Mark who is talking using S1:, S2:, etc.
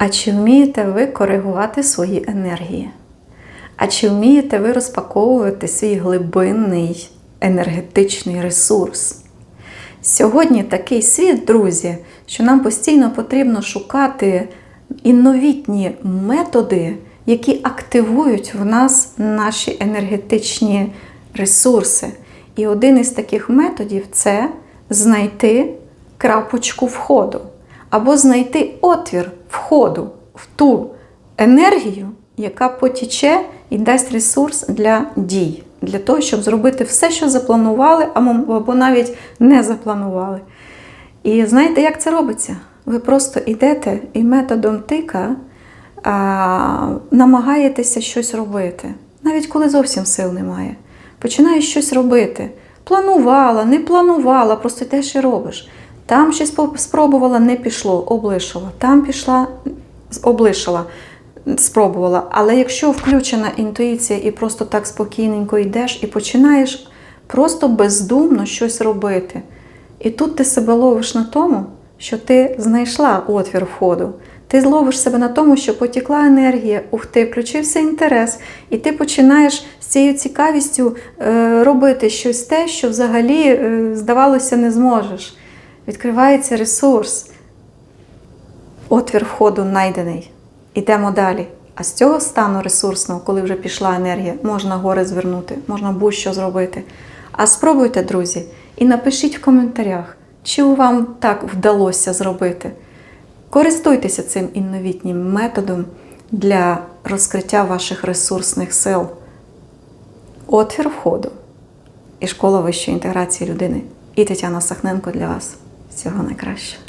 S1: А чи вмієте ви коригувати свої енергії? А чи вмієте ви розпаковувати свій глибинний енергетичний ресурс? Сьогодні такий світ, друзі, що нам постійно потрібно шукати інновітні методи, які активують в нас наші енергетичні ресурси. І один із таких методів це знайти крапочку входу або знайти отвір входу в ту енергію, яка потіче і дасть ресурс для дій, для того, щоб зробити все, що запланували, або навіть не запланували. І знаєте, як це робиться? Ви просто йдете і методом тика а, намагаєтеся щось робити, навіть коли зовсім сил немає. Починаєш щось робити. Планувала, не планувала, просто йдеш і робиш. Там щось спробувала, не пішло, облишила. Там пішла, облишила, спробувала. Але якщо включена інтуїція і просто так спокійненько йдеш і починаєш просто бездумно щось робити. І тут ти себе ловиш на тому, що ти знайшла отвір входу. Ти зловиш себе на тому, що потікла енергія, ух ти, включився інтерес, і ти починаєш з цією цікавістю е, робити щось те, що взагалі, е, здавалося, не зможеш. Відкривається ресурс, отвір входу знайдений. Ідемо далі. А з цього стану ресурсного, коли вже пішла енергія, можна гори звернути, можна будь-що зробити. А спробуйте, друзі, і напишіть в коментарях, чи вам так вдалося зробити. Користуйтеся цим інновітнім методом для розкриття ваших ресурсних сил. Отвір входу і школа вищої інтеграції людини. І Тетяна Сахненко для вас. Всього найкращого.